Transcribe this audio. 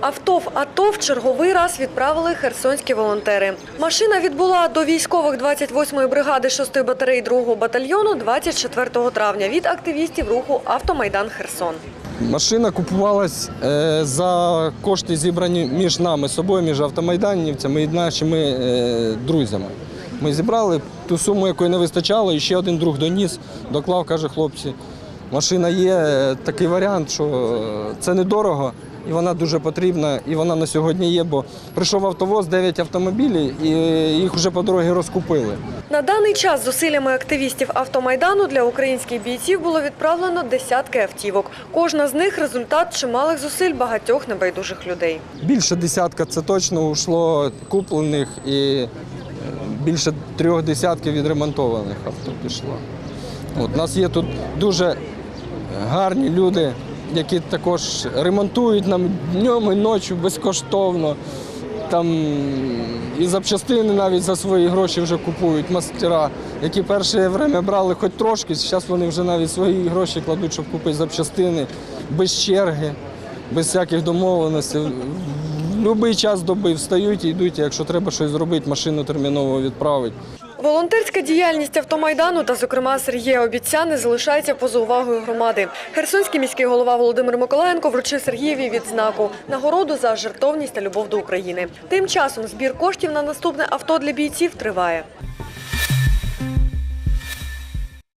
Авто в АТО в черговий раз відправили херсонські волонтери. Машина відбула до військових 28-ї бригади 6-ї батареї 2-го батальйону 24 травня від активістів руху Автомайдан Херсон. Машина купувалась е, за кошти, зібрані між нами собою, між автомайданівцями і нашими е, друзями. Ми зібрали ту суму, якої не вистачало, і ще один друг доніс, доклав, каже, хлопці, машина є, е, такий варіант, що це недорого. І вона дуже потрібна, і вона на сьогодні є, бо прийшов автовоз, 9 автомобілів, і їх вже по дорозі розкупили. На даний час зусиллями активістів автомайдану для українських бійців було відправлено десятки автівок. Кожна з них результат чималих зусиль багатьох небайдужих людей. Більше десятка це точно ушло куплених і е, більше трьох десятків відремонтованих авто пішло. От, у нас є тут дуже гарні люди, які також ремонтують нам днем і ночі безкоштовно. Там і запчастини навіть за свої гроші вже купують мастера, які перше время брали хоч трошки, зараз вони вже навіть свої гроші кладуть, щоб купити запчастини без черги, без всяких домовленостей. В будь-який час доби встають і йдуть, якщо треба щось зробити, машину терміново відправити. Волонтерська діяльність автомайдану та, зокрема, Сергія Обіцяни залишається поза увагою громади. Херсонський міський голова Володимир Миколаєнко вручив Сергієві відзнаку нагороду за жертовність та любов до України. Тим часом збір коштів на наступне авто для бійців триває.